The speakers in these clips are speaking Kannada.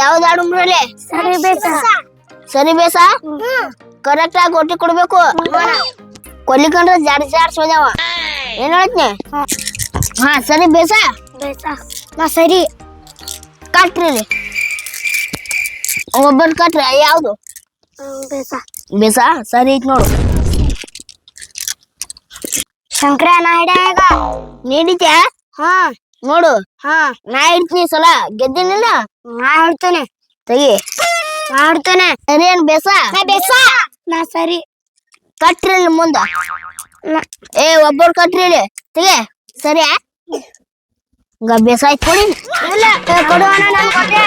ಯಾವ್ದು ಹಾಡು ಮುರಳಿ? ಸರಿ ಬೇಸ. ಸರಿ ಬೇಸ? ಕರೆಕ್ಟ್ ಆಗಿ ಒಟ್ಟಿ ಕೊಡ್ಬೇಕು. ಕೊಲ್ಲಿಕೊಂಡ್ರೆ ಜಾಡ್ ಜಾಡ್ಸ್ ಸೋದ್ಯಾವ. ಏನ್ ಹೇಳ್ತೀನಿ? ಹಾ ಸರಿ ಬೇಸ. ಬೇಸ. ನಾ ಸರಿ. ಕಟ್ರಿ ಒಬ್ಬರು ಕಟ್ರಿ ಯಾವ್ದು? ಬೇಸ. ಬೇಸ? ಸರಿ ಐತ್ ನೋಡು. ಶಂಕರ ನಾ ಹಿಡ್ಯಾಗ ನೀಡಿದ್ಯಾ ಹಾ. ನೋಡು. ಹಾ. ನಾ ಇಡ್ತೀನಿ ಸಲ. ಗೆದ್ದಿನಿಲ್ಲ? ನಾ ಹೇಳ್ತೇನೆ. ತೆಗಿ. ನಾ ಹೇಳ್ತೇನೆ. ಸರಿ ಏನ್ ಬೇಸ? ನಾ ಬೇಸ. ನಾ ಸರಿ. ಕಟ್ರಿ ಮುಂದೆ. ಮುಂದ ಏ ಒಬ್ಬರು ಕಟ್ರಿ ಇಲ್ಲಿ. ತೆಗೆ. ಸರಿ ಬೇಸ ಆಯ್ತು ಕೊಡಿ. ಇಲ್ಲ. ಏ, ನಾನು ಕೊಟ್ಟೆ.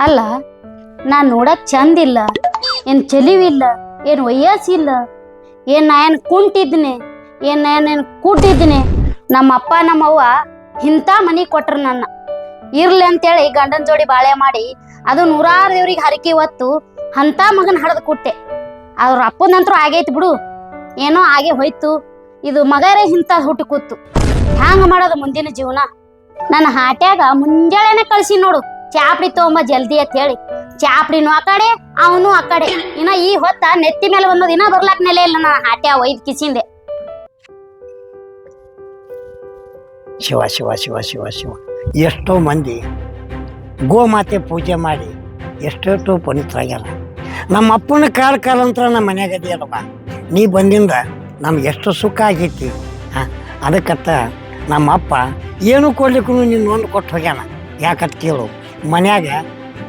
ಅಲ್ಲ ನಾ ನೋಡಕ್ ಚಂದ ಇಲ್ಲ. ಏನ್ ಚೆಲಿವಿಲ್ಲ ಏನ್ ವಯಸ್ಸಿಲ್ಲ ಏನ್ ನಾ ಏನ್ ಕುಂಟಿದ್ನೆ. ಏನ್ ನಾ ಏನೇನ್ ಕೂಟಿದ್ನೆ. ನಮ್ಮ ಅಪ್ಪ ನಮ್ಮವ್ವ ಇಂಥ ಮನಿ ಕೊಟ್ರು ನನ್ನ. ಇರ್ಲಿ ಅಂತೇಳಿ ಗಂಡನ ಜೋಡಿ ಬಾಳೆ ಮಾಡಿ, ಅದು ನೂರಾರು ದೇವ್ರಿಗೆ ಹರಕೆ ಹೊತ್ತು ಅಂತ ಮಗನ ಹಡ್ದು ಕೊಟ್ಟೆ. ಅವ್ರ ಅಪ್ಪನಂತರೂ ಆಗೈತಿ ಬಿಡು. ಏನೋ ಆಗೇ ಹೋಯ್ತು. ಇದು ಮಗರೇ ಇಂಥ ಹುಟ್ಟು ಕೂತು. ಹ್ಯಾಂಗ ಮಾಡೋದು ಮುಂದಿನ ಜೀವನ? ನನ್ನ ಹಾಟ್ಯಾಗ ಮುಂಜಾಳೆನೆ ಕಳ್ಸಿ ನೋಡು. ಚಾಪಡಿ ತಗೊಂಬ ಜಲ್ದಿ ಅಂತ ಹೇಳಿ ಚಾಪಡಿನೂ ಆ ಕಡೆ, ಅವನು ಆ ಕಡೆ. ಇನ್ನ ಈ ಹೊತ್ತ ನೆತ್ತಿ ಮೇಲೆ ಬಂದದ ಇನ್ನ ಬರ್ಲಾಕ್ ನೆಲೆ ಇಲ್ಲ ನನ್ನ ಹಾಟ್ಯಾ ಒಯ್ದು ಕಿಸಿಂದೆ. ಶಿವ ಶಿವ ಶಿವ ಶಿವ ಶಿವ. ಎಷ್ಟೋ ಮಂದಿ ಗೋಮಾತೆ ಪೂಜೆ ಮಾಡಿ ಎಷ್ಟೆಷ್ಟೋ ಪುನೀತರಾಗ್ಯಾರ. ನಮ್ಮ ಅಪ್ಪನ ಕಾಲ ಕಾಲಾಂತರ ನಮ್ಮ ಮನ್ಯಾಗ ನೀ ಬಂದಿಂದ ನಮ್ಗೆ ಎಷ್ಟು ಸುಖ ಆಗೈತಿ, ಹಾಂ? ಅದಕ್ಕತ್ತ ನಮ್ಮ ಅಪ್ಪ ಏನು ಕೊಡ್ಲಿಕ್ಕೂ ನೀನು ಒಂದು ಕೊಟ್ಟು ಹೋಗ್ಯಾನ. ಯಾಕತ್ ಕೇಳು, ಮನ್ಯಾಗ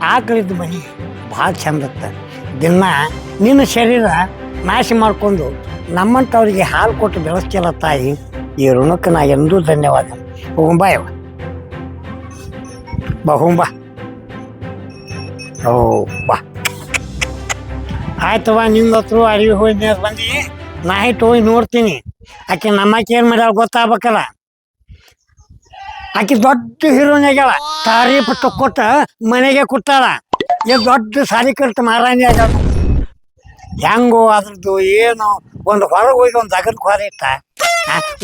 ಆಕಳಿದ ಮನೆ ಭಾಳ ಚಂದತ್ತ. ದಿನ ನಿನ್ನ ಶರೀರ ನಾಶ ಮಾಡ್ಕೊಂಡು ನಮ್ಮಂಥವ್ರಿಗೆ ಹಾಲು ಕೊಟ್ಟು ಬೆಳೆಸ್ತಿಲ್ಲ ತಾಯಿ. ಈ ಋಣಕ್ಕೆ ನಾ ಎಂದೂ ಧನ್ಯವಾದ. ಹೋಗುಂಬಾ ಯವ್ವ. ಬಾ ಹೋಗುಂಬಾ ಓ, ಬಾ. ಆಯ್ತವ ನಿಂದ ಹತ್ರ ಅರಿವಿ ಹೋಗಿ ಬಂದು, ನಾ ಹಿಟ್ಟು ಹೋಗಿ ನೋಡ್ತೀನಿ. ಆಕೆ ನಮ್ಮಕ್ಕೆ ಏನು ಮಾಡ್ಯಾಳ ಗೊತ್ತಾಗ್ಬೇಕಲ್ಲ. ಆಕೆ ದೊಡ್ಡ ಹೀರೋನ್ ಆಗ್ಯಾಳ. ತಾರೀಫ್ ಕೊಟ್ಟ ಮನೆಗೆ ಕೊಟ್ಟಾಳ. ಏ ದೊಡ್ಡ ಸಾರಿ ಕಲ್ತ ಮಾರಾಣಿ ಆಗ್ಯಾಳ. ಹೆಂಗೋ ಅದ್ರದ್ದು ಏನು ಒಂದು ಹೊರಗೆ ಹೋಗಿ ಒಂದು ಅಗರ್ ಹೊರ ಇತ್ತ?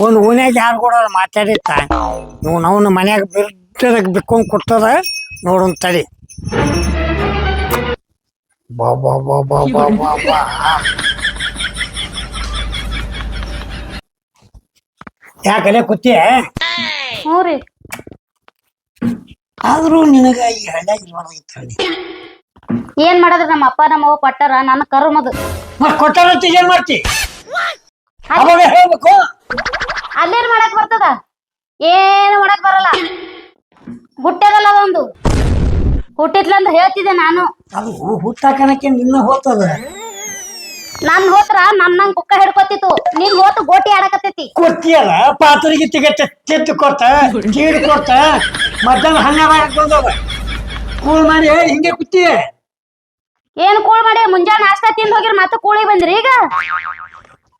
ಒಂದು ಓನ್ಯಾಗ ಯಾರು ಕೂಡ ಮಾತಾಡಿತ್ತ? ನೀವು ನಾವು ಮನ್ಯಾಗ ಬಿರ್ಡದಾಗ ಬಿಕ್ಕೊಂಡ್ ಕೊಡ್ತದ ನೋಡೋನ್ ತಡಿ. ಬಾ ಬಾ ಬಾ ಬಾ ಬಾ ಬಾ ಬಾ. ಯಾಕಲೆ ಕೂತಿಯ? ಹ್ಞೂ ರೀ. ಆದ್ರೂ ನಿನಗ ಈ ಹಳ್ಳ್ಯಾಗ ಇರ್ಬಾರ್ದಾಗಿತ್ತು ಹಳ್ಳಿ ಏನ್ ಮಾಡದ್ರ ನಮ್ಮ ಅಪ್ಪ ನಮ್ಮ ಅವ್ವ ಕೊಟ್ಟಾರ? ನನ್ನ ಕರ್ಮದು ಕೊಟ್ಟಾರ ಕೊಟ್ಟಾರಂತ ಏನ್ ಮಾಡ್ತಿ? ಅವಾಗ ಹೇಳ್ಬೇಕು. ಅಲ್ಲೇನ್ ಮಾಡಕ್ ಬರ್ತದ? ಏನು ಮಾಡಕ್ ಬರಲ್ಲ. ಹುಟ್ಟದಲ್ಲ ಒಂದು. ಹುಟ್ಟಿದ್ಲಂತ ಹೇಳ್ತಿದ್ದೆ ನಾನು. ಅದು ಹುಟ್ಟಾಕಣಕ್ಕೆ ನಿನ್ನ ಹೋತದ. ನನ್ ಹೋತ್ರ ನನ್ನಂಗ್ ಕುಕ್ಕ ಹಿಡ್ಕೊತಿತ್ತು. ನೀನ್ ಹೋತು ಗೋಟಿ ಆಡಕತ್ತೈತಿ. ಕೊಡ್ತೀಯಲ್ಲ ಪಾತ್ರಿಗೆ ತಿಗತ್ತೆ ತೆತ್ತು ಕೊಡ್ತ ಕೀಡ್ ಕೊಡ್ತ ಮಧ್ಯಾಹ್ನ ಹಣ್ಣ ಮಾಡಕ್ ಬಂದವ. ಕೂಲ್ ಮಾಡಿ ಹಿಂಗೆ ಕೂತಿ ಏನ್ ಕೂಳ್ ಮಾಡಿ? ಮುಂಜಾನೆ ನಾಷ್ಟಾ ತಿಂದ್ ಹೋಗಿರ್ ಮತ್ತೆ ಕೂಳಿ ಬಂದ್ರಿ ಈಗ?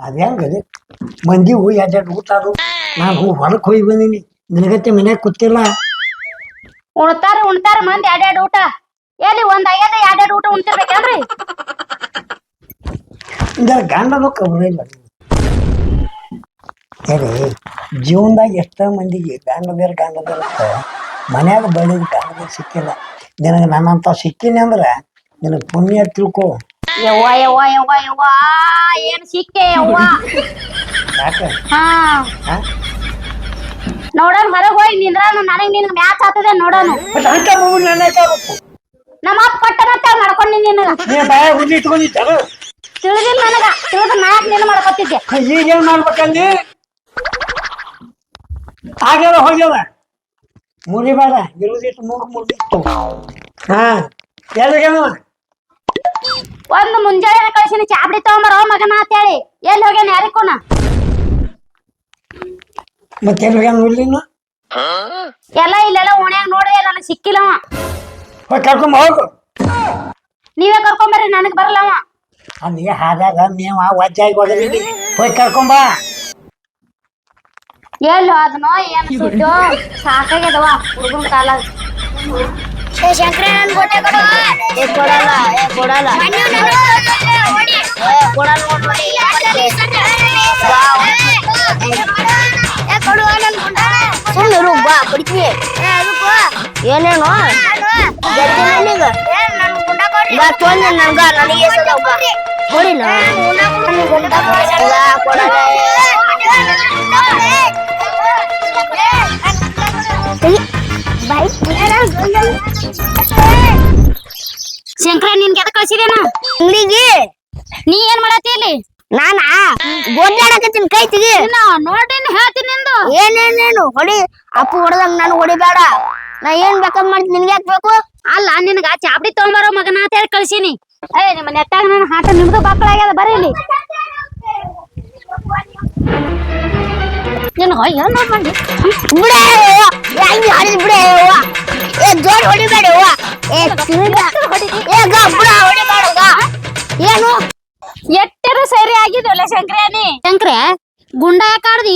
ಅದ ಹೆಂಗದೆ? ಮಂದಿ ಹೂ ಎರಡೆರಡು ಊಟ ಅದು ನಾನು ಹೊಲಕ್ಕೆ ಹೋಗಿ ಬಂದೀನಿ. ನಿನಗತ್ತೆ ಮನ್ಯಾಗ ಕೂತಿಲ್ಲ? ಉಣ್ತಾರ ಉಣ್ತಾರ ಮಂದಿ ಎರಡೆರಡು ಊಟ. ಎಲ್ಲಿ ಒಂದ್ ಐದ ಎರಡೆರಡು ಊಟ ಉಣ್ತಿರ್ಬೇಕೇನ್ರಿ? ಇಂದ ಗಂಡನು ಕಬ್ರ ಇಲ್ಲ. ಹೇಳಿ ಜೀವನದಾಗ ಎಷ್ಟೋ ಮಂದಿಗೆ ಗಂಡ ಬೇರೆ ಗಂಡ ಬೇರೆ ಇರ್ತಾವ. ಮನ್ಯಾಗ ಬೆಳೆದ ಗಂಡ ಸಿಕ್ಕಿಲ್ಲ. ನಿನಗೆ ನನ್ನಂತ ಸಿಕ್ಕಿನಿ ಅಂದ್ರೆ ನಿನಗೆ ಪುಣ್ಯ ತಿಳ್ಕೊ. ಯವ್ವ ಯವ್ವ ಯವ್ವ ಯವ್ವ ಏನ್ ಸಿಕ್ಕೆ ಯವ್ವ? ಯಾಕೆ? ಹಾ. ಹಾ? ನೋಡೋಣ ಹೊರಗ್ ಹೋಗಿ ನಿಂದ್ರ ನನಗ್ ನಿನ್ ಮ್ಯಾಚ್ ಆತದೆ ನೋಡೋಣ. ಮತ್ತೆ ಅಂತ ಮಗು ನನ್ನ ಆಗ್ಬೇಕು. ನಮ್ಮ ಅಪ್ಪ ಪಟ್ಟನಂತ ಮಾಡ್ಕೊಂಡಿ ನಿನಗ. ನೀ ಬಾಯ ಹುಲಿ ಇಟ್ಕೊಂಡಿದ್ದಾರು ತಿಳಿದಿಲ್ಲ ನನಗ. ತಿಳಿದ ನಾಯಕ್ ನೀನು ಮಾಡ್ಕೊತಿದ್ದೆ. ಮಾಡ್ಬೇಕಂದಿ ಆಗ್ಯಾವ ಹೋಗ್ಯಾವ? ಮುರಿಬೇಡ ಇರುದಿತ್ತು ಮೂರು ಮುರಿದಿತ್ತು. ಹಾ ಎಲ್ಲಿಗೇನವ ಒಂದು ಮುಂಜಾನೆ ಕಳ್ಸಿನಿ ಚಾಪಡಿ ತಗೊಂಬರ ಮಗನ ಅಂತೇಳಿ. ಎಲ್ಲಿ ಹೋಗ್ಯಾನ ಯಾರಿಕೋನ ಮತ್ತೆ ಎಲ್ಲಿಗೇನು ಮುರ್ಲಿನ ಎಲ್ಲ ಇಲ್ಲೆಲ್ಲ ಓಣ್ಯಾಗ ನೋಡ್ರಿ ನನಗೆ ಸಿಕ್ಕಿಲ್ಲವ ಹೋಗಿ ಕರ್ಕೊಂಬ ಹೋಗು. ನೀವೇ ಕರ್ಕೊಂಬರ್ರಿ ನನಗ್ ಬರಲ್ಲವ ಅಲ್ಲಿ ಹಾದಾಗ ಮೇವ ವಜ್ಜಾಗಿ ಹೋಗಲಿ ಹೋಗಿ ಕರ್ಕೊಂಬ ಎಲ್ಲಿ ಹೋದ್ನೋ ಏನ್ ಸುಟ್ಟು ಸಾಕಾಗ್ಯದವ ಹುಡುಗನ ಕಾಲ ಏ ಶಂಕರ ನನ್ ಕೊಟ್ಟೆ ಕೊಡು ಏ ಕೊಡಲ್ಲ ಏ ಕೊಡಲ್ಲ ಮಣ್ಣು ನನ್ನ ಹೊಡಿ. ಏ ಕೊಡಲ್ಲ ನೋಡ್ರಿ ಏ, ಕೊಡು, ಏ, ಕೊಡು ನನ್ ಗುಂಡ. ಇರು ಬಾ ಬಡಿತೀನಿ ಏನೇನು ಗೆದ್ದಿಲ್ಲ ನೀಗ ಬಾ ತೊಂದ್ರೆ ನನ್ಗ ನನಗೆ ಎಸೆದವ್ ಬಾ ಕೊಡಿಲ್ಲ ಬಾ, ಕೊಡಲ್ಲ. ಶಂಕರ ನಿನ್ಗೆ ಎದಕ್ ಕಳ್ಸಿದೇನ ಅಂಗ್ಡಿಗೆ. ನೀ ಏನ್ ಮಾಡತ್ತಿ ಇಲ್ಲಿ? ನಾನಾ? ಗೋಡ್ಯಾಡಕತ್ತೀನಿ ಕೈ ತೆಗಿ. ನೋಡಿನ ಹೇಳ್ತೀನಿ ನಿಂದು. ಏನೇನೇನು ಹೊಡಿ. ಅಪ್ಪು ಹೊಡೆದಂಗ ನಾನು ಹೊಡಿಬೇಡ. ನಾ ಏನ್ ಬೇಕಾದ್ ಮಾಡ್ತೀನಿ ನಿನ್ಗೆ ಯಾಕೆ ಬೇಕು? ಅಲ್ಲ ನಿನಗ ಚಾಪಡಿ ತಗೊಂಬರೋ ಮಗನ ಅಂತ ಹೇಳಿ ಕಳ್ಸೀನಿ. ಏ ನಿಮ್ಮ ನೆಟ್ಟಾಗ ನನ್ನ ಹಾಟ ನಿಮ್ದು ಬಾಕಳಾಗ್ಯದ ಬರ್ರಿ ಇಲ್ಲಿ. ನಿನಗ ಏನ್ ನೋಡ್ ಮಾಡಿ ಬಿಡೆ.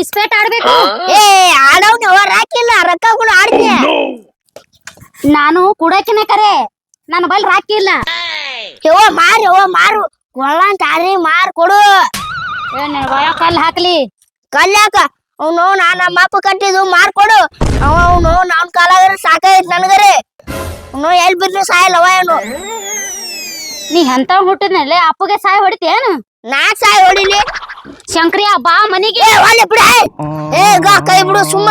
ಇಸ್ಪೇಟ್ ಆಡ್ಬೇಕು. ಏ ಆಡವ್ನ ಅವ್ವ ರಾಕಿಲ್ಲ ರೊಕ್ಕ ಕೂಡ ಆಡ್ತೀನಿ ನಾನು ಕುಡಕಿನ ಕರೆ. ನನ್ನ ಬಲ್ ರಾಕಿ ಇಲ್ಲ. ಯವ್ವ ಮಾರು ಯವ್ವ ಮಾರು. ಕೊಳ್ಳಂತ ಮಾರ್ ಕೊಡು. ಹಾಕಲಿ. ಹಾಕ್ಲಿ ಕಲ್ಲಾಕ ಅವನು ನಾನು ನಮ್ಮ ಅಪ್ಪ ಕಟ್ಟಿದ್ದು ಮಾರ್ಕೊಡು ಅವ ಅವನು ನಾನು ಕಾಲಾಗರ ಸಾಕಾಯ್ತು ನನಗರೆ. ಅವನು ಎಲ್ ಬಿದ್ದು ಸಾಯಲ್ಲವ ಅವನು. ನೀ ಎಂತ ಹುಟ್ಟಿದ್ನಲ್ಲೇ ಅಪ್ಪಗೆ ಸಾಯ್ ಹೊಡಿತೇನು ನಾ ಸಾಯ್ ಹೊಡಿಲಿ ಶಂಕ್ರಿಯ ಬಾ ಮನಿಗೆ. ಒಳ್ಳೆ ಬಿಡ ಏ. ಗಾ ಕೈ ಬಿಡು ಸುಮ್ಮ.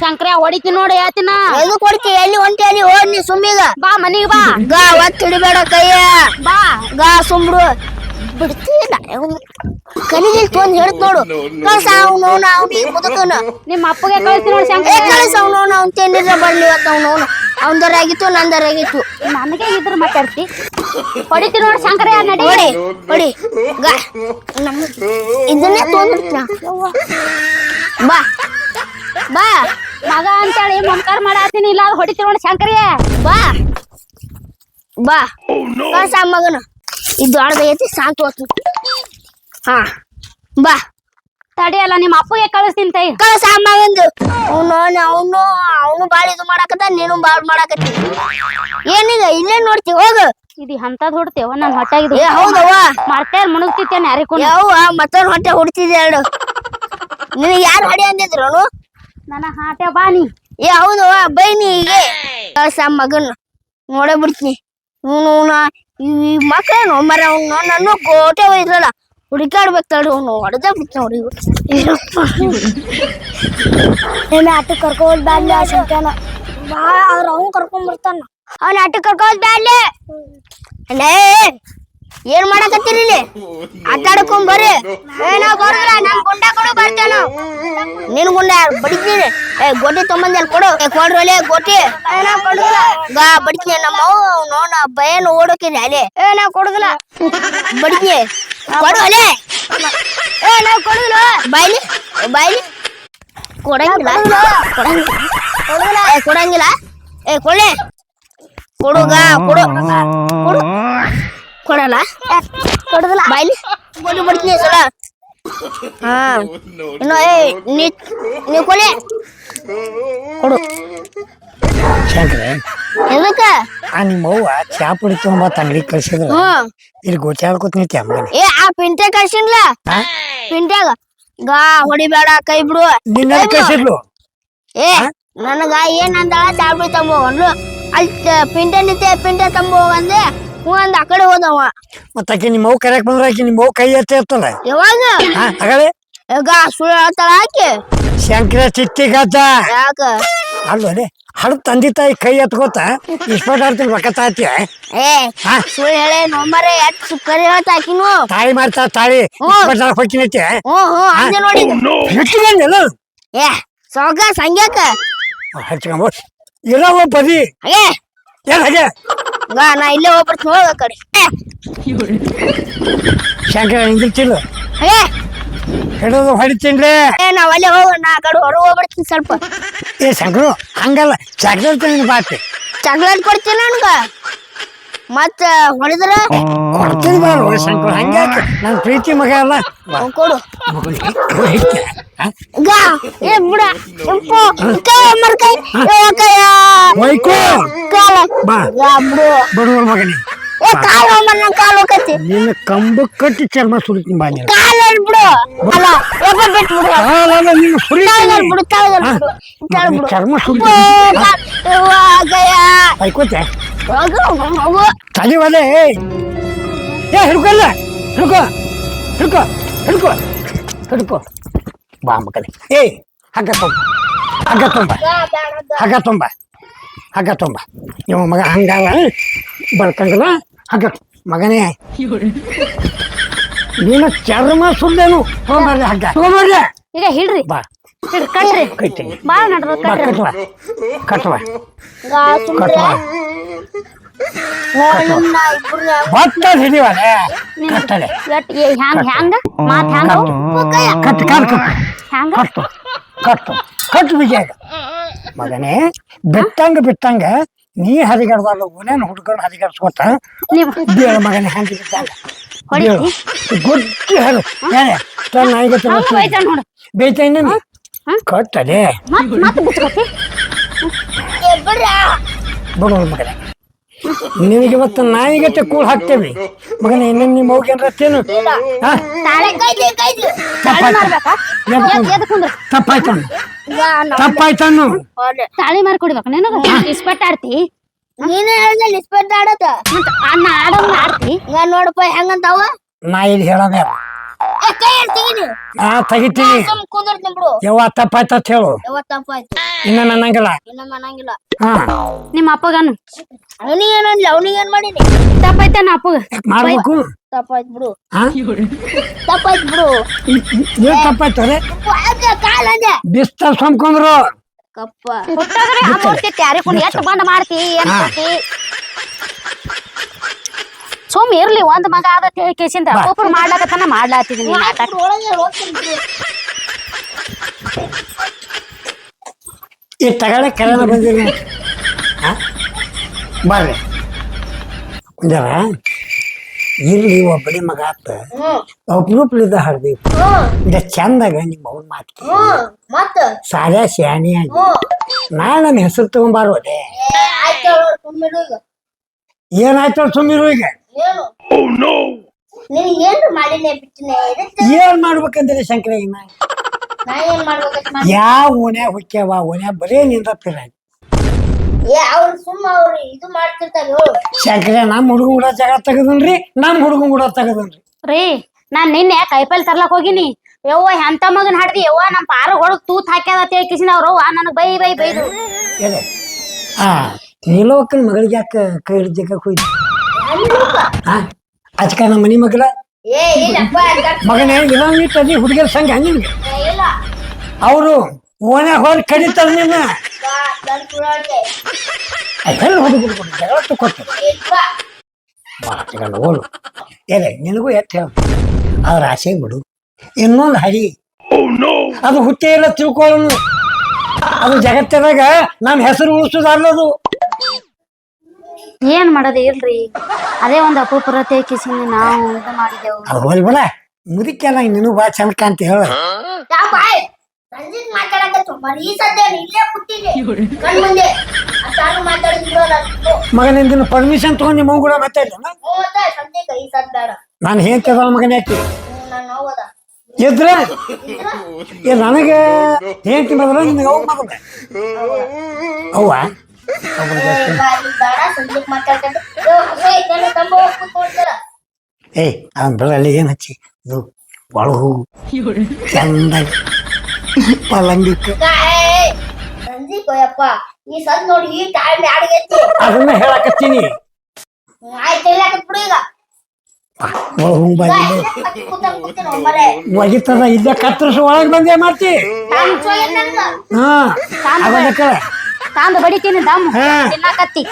ಶಂಕ್ರಿಯ ಹೊಡಿತಿ ನೋಡಿ ಯಾತಿನ ಎದು ಕೊಡ್ತಿ? ಎಲ್ಲಿ ಹೊಂಟಿ? ಅಲ್ಲಿ ಹೋಗಿ ನೀ ಸುಮ್ಮೀಗ? ಬಾ ಮನೆಗೆ ಬಾ. ಗಾ ಒತ್ತಿಡಬೇಡ ಹಿಡಿಬೇಡ ಕೈಯ. ಬಾ. ಗಾ ಸುಮ್ರು ಬಿಡ್ತಿಲ್ಲ ಕಲಿಗೆ ತೊಂದ್ ಹೇಳ್ತ ನೋಡು. ಕಳ್ಸ ಅವ್ನು ಅವ್ನು ಅವ್ನಿಗೆ ಮುದುಕನ ನಿಮ್ಮ ಅಪ್ಪಗೆ ಕಳ್ಸಿ ನೋಡಿ ಶಂಕರ ಶಂಕ್ರಿಯ ಕಳ್ಸ ಅವ್ನು ಅವ್ನು ಅವ್ನು ತಿಂಡಿದ್ರೆ ಬರ್ಲಿ ಇವತ್ತು ಅವ್ನು ಅವ್ನು ಅವನದರಾಗಿತ್ತು ನಂದರಾಗಿತ್ತು. ನನಗೆ ಇದ್ರ ಮಾತಾಡ್ತಿ. ಹೊಡಿತಿ ನೋಡಿ ಶಂಕರಯ್ಯ ನಡಿ. ಹೊಡಿ ಹೊಡಿ. ಗಾ ನಮ್ಮ ಇದನ್ನೇ ಬಾ ಬಾ. ಮಗ ಅಂತೇಳಿ ಮಮಕಾರ ಮಾಡಾತೀನಿ ಇಲ್ಲ ಅದು ಹೊಡಿತಿ ನೋಡಿ ಶಂಕರಯ್ಯ. ಬಾ ಬಾ. ಕಳ್ಸ ಮಗನ. ಇದು ದೊಡ್ಡದೈತಿ ಶಾಂತ ಹೋತು ಹಾ ಬಾ. ತಡಿಯಲ್ಲ ನಿಮ್ಮ ಅಪ್ಪಗೆ ಕಳಿಸ್ತೀನಿ ತೈ ಕಳಿಸ ಅಮ್ಮ ಒಂದು. ಅವನು ಅವನು ಅವನು ಬಾಳ ಇದು ಮಾಡಾಕತ್ತ ನೀನು ಬಾಳ್ ಮಾಡಾಕತ್ತಿ. ಏನೀಗ ಇಲ್ಲೇ ನೋಡ್ತಿ ಹೋಗು. ಇದು ಅಂತದ್ ಹೊಡ್ತೇವ ನನ್ ಹೊಟ್ಟಾಗಿದ್ದು ಏ ಹೌದವ್ವ. ಮಾಡ್ತೇನೆ ಮುಣಗ್ತಿತ್ತೇನೆ ಯಾರಿಗೂ ಯಾವ ಮತ್ತೊಂದು ಹೊಟ್ಟೆ ಹುಡ್ತಿದ್ದೆ ಎರಡು. ನಿನಗೆ ಯಾರು ಹೊಡೆ ಅಂದಿದ್ರು ನನ್ನ ಹಾಟೆ ನೀ. ಏ ಹೌದವ್ವ ಬೈನಿ ಹೀಗೆ. ಕಳಿಸ ಮಗನ್. ನೋಡೇ ಬಿಡ್ತೀನಿ. ಇವನು ಈ ಮಕ್ಕಳೇನು ಮರ ಅವ್ನು ನನ್ನ ಕೋಟೆ ಒಯ್ದ್ರಲ್ಲ, ಹುಡುಕಾಡ್ಬೇಕು ತಡಿ, ಅವ್ನು ಹೊಡೆದ ಬಿಟ್ಟು ನೋಡಿ ಏನ, ಆಟಕ್ಕೆ ಕರ್ಕೊಂಡ್ ಬ್ಯಾಡ್ಲಿ, ಆ ಶಂಕನ ಬಾ, ಅವ್ರ ಅವ್ನು ಕರ್ಕೊಂಡ್ ಬರ್ತಾನ. ಅವ್ನ ಆಟಕ್ಕೆ ಕರ್ಕೋದ್ ಬ್ಯಾಡ್ಲೆ. ಅಲ್ಲೇ ಏನ್ ಮಾಡಕತ್ತೀರಿ ಇಲ್ಲಿ ಆಟ ಆಡ್ಕೊಂಡ್ ಬರ್ರಿ ಏನೋ ಬರೋದ್ರ ನಮ್ ಗುಂಡ ಕೊಡು ಬರ್ತೇನೋ ನಿನ್ ಗುಂಡ ಬಡಿತೀನಿ ಏ ಗೋಟಿ ತೊಂಬಂದಿ ಅಲ್ಲಿ ಕೊಡು ಏ ಕೊಡ್ರಿ ಒಲೆ ಗೋಟಿ ಏನೋ ಕೊಡುದಿಲ್ಲ ಗಾ ಬಡಿತೀನಿ ನಮ್ಮ ನೋಡ ಭಯನ ಓಡೋಕಿರಿ ಅಲ್ಲಿ ಏ ನಾವ್ ಕೊಡುದಿಲ್ಲ ಬಡಿತೀನಿ ಕೊಡು ಒಲೆ ಏ ನಾವ್ ಕೊಡುದಿಲ್ಲ ಬಾಯ್ಲಿ ಏ, ಬಾಯ್ಲಿ ಕೊಡಂಗಿಲ್ಲ ಕೊಡಂಗಿಲ್ಲ ಕೊಡುದಿಲ್ಲ ಏ ಕೊಡಂಗಿಲ್ಲ ಏ ಕೊಡ್ಲೆ ಕೊಡುಗ ಕೊಡು ಕೊಡು ಕೊಡಲ್ಲ? ಕೊಡುದಿಲ್ಲ. ಬಾಯ್ಲಿ. ಬಿಡ್ತೀನಿ ಸಲ ಹಾ. ಇನ್ನು ಏ ನೀ ನೀ ಕೊಡಿ ಕೊಡು. ಶಂಕರ ಎದಕ್ಕ? ಆ ನಿಮ್ಮ ಅವ್ವ ಚಾ ಪುಡಿ ತೊಗೊಂಬತ್ ಅಂಗಡಿ ಕಳ್ಸಿದ್ರ. ಹ್ಮ್ ಇಲ್ಲಿ ಗೋಚಾಡ್ಕೊತ ನಿಂತಿ ಏ ಆ ಪಿಂಟೆ ಕಳ್ಸಿನ್ಲ? ಹಾ? ಪಿಂಟ್ಯಾಗ? ಗಾ ಹೊಡಿಬೇಡ ಕೈ ಬಿಡು. ನಿನ್ನ ಕಳ್ಸಿದ್ಲು? ಏ ನನಗ ಏನ್ ಚಾಪುಡಿ ಚಾಪಿ ತಂಬೋ. ಅಂದ್ಲು ಅಲ್ಲಿ ಪಿಂಟೆ ನಿಂತೆ ಪಿಂಟೆ ತಂಬೋ ಅಂದೆ. ಹ್ಞೂ ಅಂದ ಆ ಕಡೆ ಹೋದವ. ಮತ್ತ ಆಕಿ ನಿಮ್ಮ ಅವ್ ಕರೆಯಕ್ ಬಂದ್ರ ಆಕಿ ನಿಮ್ಮ ಅವ್ ಕೈ ಎತ್ತ ಇರ್ತಲ್ಲ ಯಾವಾಗ? ಹಾ ಹಾಗಾದ್ರೆ ಈಗ ಸುಳ್ಳು ಹೇಳ್ತಾಳ ಆಕೆ. ಶಂಕರ ಚಿಟ್ಟಿ ಗದ್ದ. ಯಾಕ? ಅಲ್ಲದೆ ಹಡ್ ತಂದೆ ತಾಯಿ ಕೈ ಎತ್ಕೋತ ಇಸ್ಪಟ್ ಆಡ್ತೀನಿ ರೊಕ್ಕ ತಾತಿ ಏ ಹಾ? ಸುಳ್ಳು ಹೇಳಿ ನೊಂಬರೆ ಎಷ್ಟು ಕರಿ ಹೇಳ್ತಾ ಆಕಿನು. ತಾಯಿ ಮಾಡ್ತಾ ತಾಳಿ ಇಸ್ಪಟ್ ಆಡಕ್ ಹೋಗ್ತೀನೈತಿ ಹ್ಞೂ ಹ್ಞೂ ಅಂದೆ ನೋಡಿ. ಹಿಟ್ಟಿಲ್ಲ ಏ ಸೌಕ ಸಂಗ್ಯಾಕ. ಹಚ್ಕೊಂಬ ಇರೋ ಪದಿ ಹಾಗೆ ಏನ್ ಹಾಗೆ? ನಾ ಇಲ್ಲೇ ಹೋಗ್ಬರ್ತೀನಿ ಹೋಗ ಕಡೆ. ಏ, ಶಂಕರ ಹಿಂಗಿರ್ತಿಲ್ಲ ಹಾಗೆ ಹಿಡಿದು ಹೊಡಿತೀನಿ ಏ ನಾವ್ ಅಲ್ಲೇ ಹೋಗೋಣ ನಾ ಆ ಕಡೆ ಹೊರಗೆ ಹೋಗ್ಬರ್ತೀನಿ ಸ್ವಲ್ಪ. ಏ ಶಂಕರು ಹಂಗಲ್ಲ ಚಾಕ್ಲೇಟ್ ತಂದಿನ ಬಾತಿ ಚಾಕ್ಲೇಟ್ ಕೊಡ್ತೀನಿ ನನ್ಗ? ಮತ್ತ ಹೊಡೆದ್ರ? ಕೊಡ್ತೀನಿ ಬಾರೋ ಶಂಕರ್ ಹಂಗ್ಯಾಕೆ ನನ್ನ ಪ್ರೀತಿ ಮಗ ಅಲ್ಲ. ಅವ್ನ್ ಕೊಡು? ಗಾ ಏ ಬಿಡ. ಕೈ ಏ ಕಾಲ. ಬಾ. ಗಾ ಬಿಡು. ಬಡವರ ಮಗನಿ. ಏ ಕಾಲು ಮರ್ ನನ್ ಕಾಲು ಹೋಗತಿ. ನಿನ್ನ ಕಂಬ ಕಟ್ಟಿ ಚರ್ಮ ಸುರಿತೀನಿ ಬಾ ನೀನು. ಬಿಡು. ಅಲ್ಲ ಬಿಟ್ಟು ಬಿಡು. ಕಾಲಲ್ಲ ನೀನು ಸುರಿತೀನಿ ಕಾಲಲ್ಲಿ ಬಿಡು ಕಾಲಲ್ಲಿ ಹಾ? ಬಿಡು. ಕಾಲಲ್ಲಿ ಬಿಡು. ಚರ್ಮ ಸುರಿತೀನಿ. ಕಾ- ತಲೆ ಒಲೆ ಏ ಹಿಡ್ಕೊಲ್ಲ ಹಿಡ್ಕೊ. ಹಿಡ್ಕೊ. ಹಿಡ್ಕೊ. ಹಿಡ್ಕೊ. ಬಾ ಮಕ್ಕಳೇ. ಏಯ್ ಹಗ್ಗ ತುಂಬ. ಹಗ್ಗ ತುಂಬ. ಹಗ್ಗ ತುಂಬ. ಹಗ್ಗ ತುಂಬ. ನಿಮ್ಮ ಮಗ ಹಂಗಲ್ಲ ಬರ್ಕಂಗಿಲ್ಲ ಹಗ್ಗ ಮಗನೇ. ನೀನು ಚರ್ಮ ಸುಳ್ಳೇನು ತೊಗೊಂಬರ್ರಿ ಹಗ್ಗ. ತೊಗೊಂಬರ್ರಿ ಈಗ ಹಿಡ್ರಿ ಬಾ. ಹಿಡ್ರಿ ಕಟ್ರಿ. ಕೈತೀನಿ ಬಾಳ ನಡ್ರ ಬಾ ಕಟ್ರಿ. ಕಟ್ವಾ. ಕಟ್ವಾ. ಗಾ, ಸುಮ್ನೆ. ಕಟ್ವಾ. ನಾ ನಿನ್ನ ಇಬ್ರನ್ನ ಬತ್ತ ಹಿಡಿವಲೆ ಕಟ್ಟಲೆ. ಎಟ್ ಏ ಹ್ಯಾಂಗ ಹ್ಯಾಂಗ? ಮಾತ್ ಹ್ಯಾಂಗ? ಕಟ್ಟು ಕಾಲು ಕಟ್ಟು ಹ್ಯಾಂಗ? ಕಟ್ಟು. ಕಟ್ಟು. ಕಟ್ಟು ವಿಜಯ. ಮಗನೇ ಬಿಟ್ಟಂಗ ಬಿಟ್ಟಂಗ ನೀ ಹರಿಗಡ್ಬಾರ್ದು ಓನೇನು ಹುಡುಗರು ಹರಿಗಡ್ಸ್ಕೊತ ನೀವು ಬೇಡ ಮಗನೇ ಹಂಗೆ ಬಿಟ್ಟಂಗ ಹೊಡಿತಿ? ಗುಡ್ಡಿ ಹರು. ಏನೇ ತನ್ನ ನಾಯಿಗೆ ಹಂಗ ಹೋಯ್ತ ನೋಡು. ಬೇಯ್ತೇನೆ ಕಟ್ಟಲೆ ಮತ್ ಮತ್ ಬಿಚ್ಕೋತಿ ಏ, ಬಿಡ್ರ. ಬಿಡು ಮಗನೇ. ನಿನಗೆ ಇವತ್ತು ನಾಯಿಗತ್ತೆ ಕೂಳ್ ಹಾಕ್ತೇವೆ. ಮಗನ ಇನ್ನೇನು ನಿಮ್ಮ ಹೋಗಿ ತೇನು ಹಾ? ತಾಳೆ ಕೈದಿ, ಕೈದಿ. ತಾಳಿ ಮಾಡ್ಕೊಡ್ಬೇಕು ನಿನಗ ಇಸ್ಪೆಟ್ ಆಡ್ತಿ? ನೀನೇ ಹೇಳ್ದೆ ಇಸ್ಪೆಟ್ ಆಡತ್ತ ಮತ್ ಅನ್ನ ಆಡೋಂಗ ಆಡ್ತಿ? ನೋಡಪ್ಪ ಹೆಂಗಂತಾವ? ನಾ ಇಲ್ಲಿ ಹೇಳೋದೇ ನಾ ತೆಗಿತೀನಿ ಕುಂದಿರ್ತೀನಿ ಬಿಡು. ಹೇಳು. ಇನ್ನ ನನ್ನಂಗಿಲ್ಲ. ಮನಂಗಿಲ್ಲ ಹಾ. ನಿಮ್ಮ ಅಪ್ಪಗನು. ಅವನಿಗೆ ಏನಂದ್ಲ ಅವನಿಗೆ ಏನ್ ಮಾಡೀನಿ ತಪ್ಪೈತೇನ ಅಪ್ಪಗ ಮಾಡ್ಬೇಕು? ತಪ್ಪಾಯ್ತು ಬಿಡು. ಹಾ? ತಪ್ಪಾಯ್ತು ಬಿಡು. ಏನ್ ತಪ್ಪಾಯ್ತು ಅದೇ ಕಾಲ್ ಅಂದೆ? ಬಿಸ್ತ ಸೊಂಬ್ಕೊಂಡ್ರು ಕಪ್ಪ. ಹುಟ್ಟಾಗ್ರೆ ಅಮ್ಮ ಹೊತ್ತಿತ್ತು ಯಾರಿಗೂ ಎಷ್ಟ್ ಬಂದ್ ಮಾಡ್ತಿ ಏನ್ ಹಾ. ಮಾಡ್ತಿ? ಸುಮ್ ಇರ್ಲಿ ಒಂದ್ ಮಗ ಆದ ಕೇಸಿಂದ. ಒಬ್ಬರು ಮಾಡ್ಲಾಕತ್ತಾನ ಮಾಡ್ಲಾತಿದೀನಿ ನಾಟಕ ಈ ಬಂದಿರಿ. ಬರ್ರಿ. ಜರ ಇಲ್ಲಿ ಒಬ್ಬಳಿ ಮಗ ಆತ. ಹ್ಮ್. ಒಬ್ರೊಬ್ಳಿದ ಹರ್ದಿ. ಇದ ಚಂದಾಗ ನಿಮ್ಮ ಅವ್ನ ಮಾತು ಸಾರ್ಯಾ ಶಾಣಿಯಾಗಿ ನಾನು ನಾ ನನ್ನ ಹೆಸರು ತಗೊಂಬಾರೋದೆ ಏನಾಯ್ತು ಸುಮ್ಮಿರು ಈಗ? ಏನು ನೋ ಏನ್ರ ಮಾಡಿನೇ ಬಿಟ್ಟಿನೇ ಏನ್ ಮಾಡ್ಬೇಕಂದ್ರೆ ಶಂಕರ ನಾ ಏನ್ ಮಾಡ್ಬೇಕಂತ ಮಾಡಿ ಯಾವ ಓನ್ಯಾಗ ಹುಕ್ಕ್ಯಾವ ಓನ್ಯಾಗ ಬರೇ ನಿಂದತ್ತಿರ ಏ ಅವ್ರು ಸುಮ್ಮ ಅವ್ರು ಇದು ಮಾಡ್ತಿರ್ತಾರೆ ಹೇಳು ಶಂಕರ ನಮ್ಮ ಹುಡುಗ ಕೂಡ ಜಗ ತೆಗದನ್ರಿ ನಮ್ಮ ಹುಡುಗನ್ ಕೂಡ ತೆಗದನ್ರಿ. ರೀ ನಾನ್ ನಿನ್ನೆ ಕೈಪಲ್ ತರ್ಲಕ್ ಹೋಗಿನಿ? ಯವ್ವ ಎಂತ ಮಗನ್ ಹಾಡ್ದಿ? ಯವ್ವ ನಮ್ ಪಾರ ಹೊಡಗ್ ತೂತ್ ಹಾಕ್ಯಾದ ಅಂತ ಕಿಸಿನ ಅವ್ರವ್ವ ನನಗ್ ಬೈ ಬೈ ಬೈದು ಆ ಮಗಳಿಗೆ ಯಾಕೆ ಕೈ ಹಿಡಿದ ಜಗ ಹೋಯ್ತು ಅಚ್ಕ ನಮ್ಮ ಮನಿ ಗಟ್- ಮಗನೇ ಇನ್ನೊಂದು ಹುಡುಗರ ಸಂಘ ನಿನ್ಗೆ ಇಲ್ಲ. ಅವರು ಓನ್ಯಾಗ ಹೋಗಿ ಕಡಿತಾರ ನಿನ್ನ? ಉಳ್ಳಾಗಡ್ಡೆ. ಹುಡುಗರು ಜಗಳ ಇಲ್ಲ. ಮಾತುಗಳು ಹೋಲು ಎಲೆ ನಿನಗೂ ಎತ್ತ ಹೇಳು. ಅವ್ರ ಆಸೆ ಬಿಡು? ಇನ್ನೊಂದು ಹರಿ. ಅದು ಹುಟ್ಟೆ ಇಲ್ಲ ತಿಳ್ಕೊಳ್ಳೋನು. ಅದು ಜಗತ್ತಿನಾಗ ನಮ್ಮ ಹೆಸರು ಉಳಿಸೋದಲ್ಲದು ಏನ್ ಮಾಡೋದು ಇಲ್ರಿ. ಅದೇ ಒಂದ್ ಅಪೂಪರ ಕಿಸಿನ ನಾವು ಇದು ಮಾಡಿದೆವು. ಅದು ಹೋಲ್ ಬಿಡ ಮುದಿಕೆಲ್ಲ ನೀನು ಭಾಳ ಚಂದ ಕಾಂತ ಹೇಳ. ಯಾ ಬಾಯ್ ಸಂಜೆಗ್ ಮಾತಾಡಕತ್ತು ಮರಿ ಈ ಸದ್ಯ ಇಲ್ಲೇ ಕೂತೀನಿ. ಕಣ್ ಮುಂದೆ ಅಷ್ಟಾರು ಮಾತಾಡಿದ್ರಲ್ಲ ಮಗನಿಂದ ಪರ್ಮಿಷನ್ ತಗೊಂಡು ನಿಮ್ಮ ಕೂಡ ನಾನು ಹೇಳ್ತಿದ ಮಗನ ಏ ನನಗೆ ಹೇಳ್ತಿ ಮಗನ ನಿನಗೆ ಅವ್ ಮಗನ? ಅವ್ವ? ಏ, ಅವನ್ ಬೆಳಲ್ಲಿ ಏನ್ ಹಚ್ಚಿ? ಇದು ಒಳ ಹೋಗು ಚಂದಾಗ ಹೋಯಪ್ಪ ಈ ಸದ್ ನೋಡಿ ಈ ಟೈಮ್ ಯಾರಿಗೈತಿ ಅದನ್ನ ಹೇಳಕತ್ತೀನಿ. ಆಯ್ತು ಬಿಡು ಈಗ ಒಳ ಹೋಗು ಬಂದಿದ್ದು. ಒಗಿತದ ಇದ್ದ ಕತ್ತರಿಸಿ ಒಳಗೆ ಬಂದೇ ಮಾಡ್ತಿ. ಹಾ ಅದಕ್ಕ ತಾಂದು ಬಡಿತೀನಿ ದಮ್. ತಿನ್ನಕತ್ತಿ.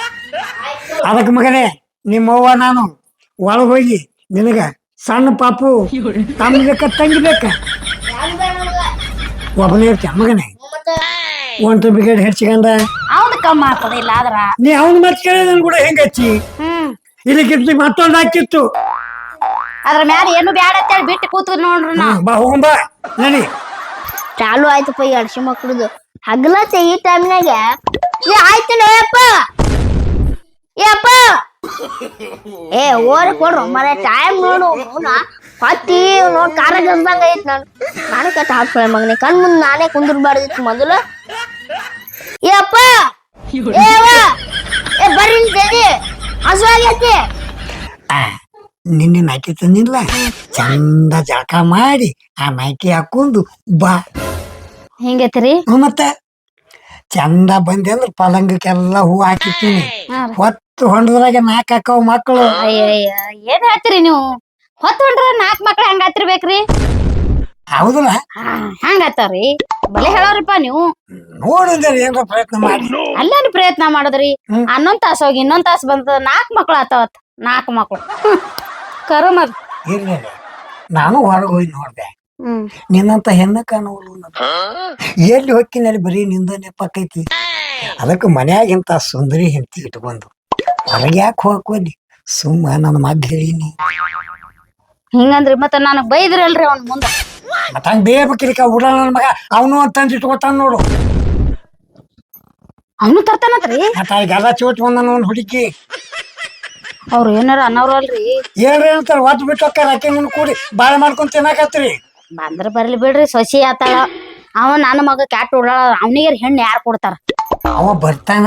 ಆಯ್ತು ಅದಕ್ಕೆ ಮಗನೇ ನಿಮ್ಮವ್ವ ನಾನು ಒಳಗೆ ಹೋಗಿ ನಿನಗ ಸಣ್ಣ ಪಾಪು ತಮ್ಮ ಬೇಕ ತಂಗಿ ಬೇಕ. ಒಬ್ಬನೇ ಇರ್ತೀಯ ಮಗನೇ. ಒಂಟು ಬ್ರಿಗೇಡ್ ಹೆಚ್ಚಿಗಂದ ಅವ್ದು ಕಮ್ಮ ಆಗ್ತದ ಇಲ್ಲ ಆದ್ರ ನೀ ಅವನ ಮತ್ತೆ ನನ್ ಕೂಡ ಹೆಂಗ ಹಚ್ಚಿ? ಇಲ್ಲಿ ಕಿತ್ತು ಮತ್ತೊಂದು ಹಾಕಿತ್ತು. ಅದ್ರ ಮ್ಯಾಲ ಏನು ಬ್ಯಾಡ ಅಂತೇಳಿ ಬಿಟ್ಟು ಕೂತು ನೋಡ್ರಿ ನಾ ಬಾ ಹೋಗಂಬ ನಡಿ. ಚಾಲು ಆಯ್ತಪ್ಪ ಈ ಅಡ್ಸಿ ಮಕ್ಳದು ಹಗಲತ್ತೆ ಈ ಟೈಮ್ನಾಗ. ಏ ಆಯ್ತು ನೋಯಪ್ಪ ಯಪ್ಪ. ಏ ಓರ್ ಕೊಡ್ರು. ಮರ ಟೈಮ್ ನೋಡು. ಅವ್ನ ಹೊತ್ತಿ ನೋಡ್ ಕಾರ ಐತ್ ನಾನು. ನಾನೇ ಕಟ್ಟ ಹಾಕ್ಕೊಳ್ಳ ಮಗನೇ. ಕಣ್ ಮುಂದ್ ನಾನೇ ಕುಂದಿರ್ಬಾರ್ದಿತ್ತು ಮೊದಲು. ಏ ಅಪ್ಪ ಏ ಏ ಬರ್ರಿ ಇಲ್ಲಿ ಜಲ್ದಿ ಹಸು ಆಗೈತಿ ಆ, ನಿನ್ನೆ ಮೈಕಿ ತಂದಿಲ್ಲ? ಚಂದ ಜಳಕ ಮಾಡಿ ಆ ಮೈಕಿ ಹಾಕೊಂಡು ಬಾ. ಹಿಂಗೈತ್ರಿ? ಮತ್ತ ಮತ್ತೆ. ಚಂದ ಬಂದೆ ಅಂದ್ರೆ ಪಲಂಗಕ್ಕೆಲ್ಲ ಹೂ ಹಾಕಿರ್ತೀನಿ. ಹೊತ್ತು ಹೊಂಡದ್ರಾಗ ನಾಕ್ ಹಾಕವ್ ಮಕ್ಕಳು ಅಯ್ಯಯ್ಯ ಏನ್ ಹೇಳ್ತೀರಿ ನೀವು? ಹೊತ್ತು ಹೊಂಡ್ರ ನಾಲ್ಕ್ ಮಕ್ಳು ಹೆಂಗ್ ಹತ್ತಿರ್ಬೇಕ್ರಿ ಹೌದಲ್ಲ? ಹಂಗ ಆತಾವ್ರಿ ಬಲೆ ಹೇಳೋರಿಪ್ಪ ನೀವು. ನೋಡಿದ್ರೆ ಏನ್ ಪ್ರಯತ್ನ ಮಾಡಿ. ಅಲ್ಲೇನು ಪ್ರಯತ್ನ ಮಾಡೋದ್ರಿ. ಹನ್ನೊಂದ್ ತಾಸ ಹೋಗಿ ಇನ್ನೊಂದ್ ತಾಸ ಬಂದ ನಾಲ್ಕ್ ಮಕ್ಳು ಆತಾವತ್ ನಾಲ್ಕ್ ಮಕ್ಳು. ಕರಮ. ಇರ್ಲಿ. ನಾನು ಹೊರಗೆ ಹೋಗಿ ನೋಡ್ದೆ. ನಿನ್ನಂತ ಹೆಣ್ಣ ಕಾಣುವಲ್ಲ ಎಲ್ಲಿ ಹೊಕ್ಕಿನಲ್ಲಿ ಬರೀ ನಿಂದ ಪಕ್ಕೈತಿ? ಅದಕ್ಕೆ ಮನ್ಯಾಗ ಇಂತ ಸುಂದರಿ ಹೆಂಡತಿ ಇಟ್ಕೊಂಡು ಹೊರಗೆ ಯಾಕೆ ಹೋಗ್ಕೊಲ್ಲಿ ಸುಮ್ಮ ನನ್ನ ಮಗ್ ಹೇಳೀನಿ ಹಿಂಗಂದ್ರಿ ಮತ್ತ ನಾನು ಬೈದ್ರಲ್ರಿ ಅವ್ನ ಮುಂದ. ಮತ್ತ ಹಂಗ ಬೇಬೇಕಿರಿಕ ಉಡ ನನ್ನ ಮಗ ಅವನು ಅಂತಂದು ಇಟ್ಕೊತಾನ ನೋಡು. ಅವನು ತರ್ತಾನತ್ರಿ? ಮತ್ತ ಈಗೆಲ್ಲ ಚೋಟ್ ಬಂದ ಅವ್ನು ಹುಡುಗಿ. ಅವ್ರು ಏನಾರ ಅನ್ನೋರಲ್ರಿ. ಏನ್ರಿ ಅಂತಾರ? ಒದ್ ಬಿಟ್ಟು ಹೋಗ್ತಾರ ಅಕ್ಕಿ ಮುಂದ್ ಕೂಡಿ ಬಾಳೆ ಮಾಡ್ಕೊಂಡ್ ತಿನ್ನಾಕತ್ರಿ. ಬಂದ್ರ ಬರ್ಲಿ ಬಿಡ್ರಿ ಸೊಸಿ ಆತಾಳ. ಅವ ನನ್ನ ಮಗ ಕ್ಯಾಟ್ ಉಡಾಳ ಅವನಿಗೆ ಹೆಣ್ಣು ಯಾರು ಕೊಡ್ತಾರ? ಅವ ಬರ್ತಾನ.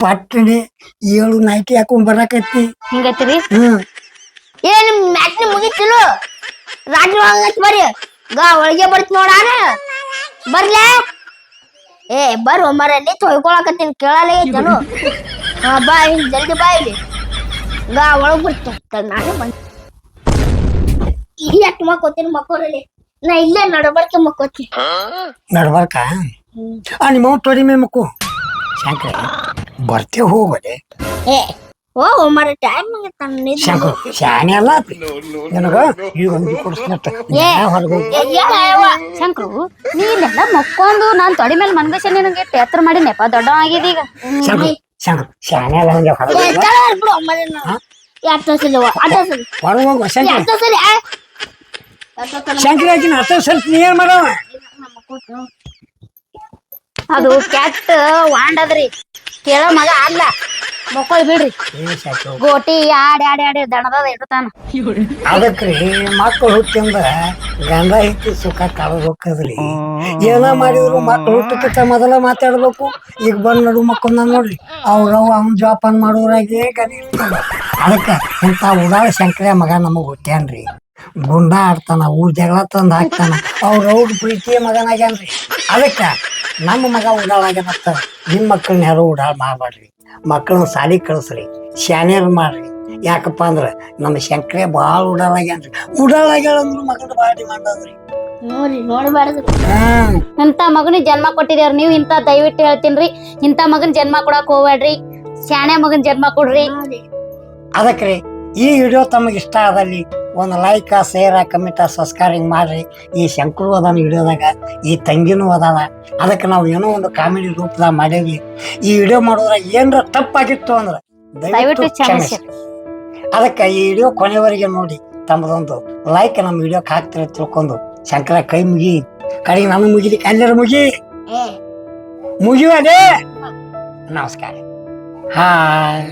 ಪಟ್ಟಣಿ ಏಳು ನಾಯ್ಕಿ ಹಾಕೊಂಡ್ ಬರಾಕತ್ತಿ. ಹಿಂಗೈತ್ರಿ? ಹ್ಮ್. ಏ ನಿಮ್ ಮ್ಯಾಚ್ ಮುಗಿತಿಲು ರಾತ್ರಿ ಹಂಗತ್ ಬರ್ರಿ. ಗಾ ಒಳಗೆ ಬರ್ತ ನೋಡಾನ ಬರ್ಲೆ? ಏ ಬರ್ ಮರ ನೀ ತೊಯ್ಕೊಳಕತ್ತೀನಿ ಕೇಳಲ್ಲ ಐತನು ಹಾ ಬಾ ಇಲ್ಲಿ ಜಲ್ದಿ ಬಾ ಇಲ್ಲಿ. ಗಾ ಒಳಗ್ ಬರ್ತ. ನಾನು ಬಂದ್ ಇಲ್ಲಿ ಅಟ್ ಮಕ್ಕೋತೀನಿ ಮಕ್ಕೋರಲ್ಲಿ ನಾ ಇಲ್ಲೇ ನಡಬರ್ಕೆ ಮಕ್ಕೋತೀನಿ ನಡ್ಬಾರ್ಕ? ಆ ನಿಮ್ಮ ತೊಡಿ ಮೇ ಮಕ್ಕು. ಶಂಕರ ಬರ್ತೆ ಹೋಗೋದೆ ಏ ಓ ಮರ ಟೈಮ್ ಶಂಕರ್ ಶಾನೆ ಅಲ್ಲ ಆತ್ರಿ. ನಿನಗ ಈಗ ಒಂದು ಕೊಡಿಸ್ನಟ್ಟ ಹೊರಗೆ ಶಂಕರು ನೀ ಇಲ್ಲೆಲ್ಲ ಮಕ್ಕೊಂದು ನಾನ್ ತೊಡಿ ಮೇಲೆ ಮನ್ಗಸ ನಿನಗೆ ಟೇತ್ರ ಮಾಡಿ ನೆಪ ದೊಡ್ಡ ಆಗಿದೆ ಈಗ ಶಂಕರ್ ಶಂಕರ್ ಶಾನೆ ಅಲ್ಲ ಹಂಗೆ ಹೊರಗೆ ಬಿಡು ಮರ ಎರಡು ಸಲ ಸಲ. ಹೊರಗೆ ಹೋಗ ಶಂಕರ್. ಸಲ ಎರಡು ಸಲ ಶಂಕರ ಸ್ವಲ್ಪ ನೀನ್ ಮಾಡವ ಅದು ಕೆಟ್ಟ ವಾಂಡದ್ರಿ ಕೇಳೋ ಮಗ ಅಲ್ಲ ಮಕ್ಕಳು ಬಿಡ್ರಿ. ಗೋಟಿ ಆಡಿ ಆಡಿ ಆಡಿ ದಣದ ಇಡ್ತಾನ. ಅದಕ್ರಿ ಮಕ್ಕಳು ಹುಟ್ಟಿಂದ ಗಂಡ ಹೆಂಡತಿ ಸುಖ ಕಳೆದು ಹೋಗ್ತದ್ರಿ ಏನ ಮಾಡಿದ್ರು ಮಕ್ಕಳು ಹುಟ್ಟಕ್ಕೆ ಮೊದಲ ಮಾತಾಡ್ಬೇಕು. ಈಗ ಬಂದ್ ನಡು ಮಕ್ಕಳನ್ನ ನೋಡ್ರಿ. ಅವ್ರವ್ ಅವ್ನ ಜೋಪಾನ ಮಾಡೋರಾಗಿ ಇರ್ತದ ಅದಕ್ಕ ಇಂಥ ಉಡಾಳ ಶಂಕರ ಮಗ ನಮಗ್ ಹುಟ್ಟ್ಯಾನ್ರಿ. ಗುಂಡ ಆಡ್ತಾನ ಊರ್ ಜಗಳ ತಂದ್ ಹಾಕ್ತಾನ ಅವ್ರ ಅವ್ರ ಪ್ರೀತಿಯ ಮಗನಾಗ್ಯಾನ್ರಿ ಅದಕ್ಕ ನಮ್ಮ ಮಗ ಉಡಾಳಾಗ್ಯಾನತ್ತ ನಿಮ್ ಮಕ್ಕಳನ್ನ ಯಾರು ಉಡಾಳ ಮಾಡಬೇಡ್ರಿ ಮಕ್ಕಳನ್ನ ಸಾಲಿ ಕಳಿಸ್ರಿ ಶಾನ್ಯರ್ ಮಾಡ್ರಿ. ಯಾಕಪ್ಪ ಅಂದ್ರ ನಮ್ಮ ಶಂಕರೇ ಭಾಳ ಉಡಾಳಾಗ್ಯಾನ್ರಿ ಉಡಾಳಾಗ್ಯಾಳಂದ್ರು ಮಗನ ಭಾಳ ಡಿಮಾಂಡ್ ಅದ್ರಿ. ಹ್ಮ್. ಇಂಥ ಮಗನ ಜನ್ಮ ಕೊಟ್ಟಿದೇವ್ರಿ ನೀವು ಇಂಥ ದಯವಿಟ್ಟು ಹೇಳ್ತೀನ್ರಿ. ಇಂತ ಮಗನ ಜನ್ಮ ಕೊಡಕ್ ಹೋಗ್ಬೇಡ್ರಿ ಶಾಣೆ ಮಗನ ಜನ್ಮ ಕೊಡ್ರಿ. ಅದಕ್ರಿ ಈ ವಿಡಿಯೋ ತಮಗೆ ಇಷ್ಟ ಆದಲ್ಲಿ ಒಂದು ಲೈಕ್ ಶೇರ್ ಕಮೆಂಟ್ ಸಬ್ಸ್ಕ್ರೈಬ್ ಮಾಡ್ರಿ. ಈ ಶಂಕರು ಅದಾನ ವಿಡಿಯೋದಾಗ ಈ ತಂಗಿನೂ ಅದಾನ. ಅದಕ್ಕೆ ನಾವು ಏನೋ ಒಂದು ಕಾಮಿಡಿ ರೂಪದಾಗ ಮಾಡೇವಿ ಈ ವಿಡಿಯೋ ಮಾಡೋದ್ರ ಏನರ ತಪ್ಪಾಗಿತ್ತು ಅಂದ್ರೆ ದಯವಿಟ್ಟು ಕ್ಷಮಿಸಿ. ಅದಕ್ಕೆ ಈ ವಿಡಿಯೋ ಕೊನೆವರೆಗೆ ನೋಡಿ. ತಮ್ಮದೊಂದು ಲೈಕ್ ನಮ್ಮ ವಿಡಿಯೋಕ್ಕೆ ಹಾಕ್ತಿರ ತಿಳ್ಕೊಂಡು ಶಂಕರ ಕೈ ಮುಗಿ. ಕಡೆಗೆ ನಾನು ಮುಗಿಲಿ ಎಲ್ಲರ ಮುಗಿ. ಮುಗಿಯುವದೇ ನಮಸ್ಕಾರ. ಹಾಯ್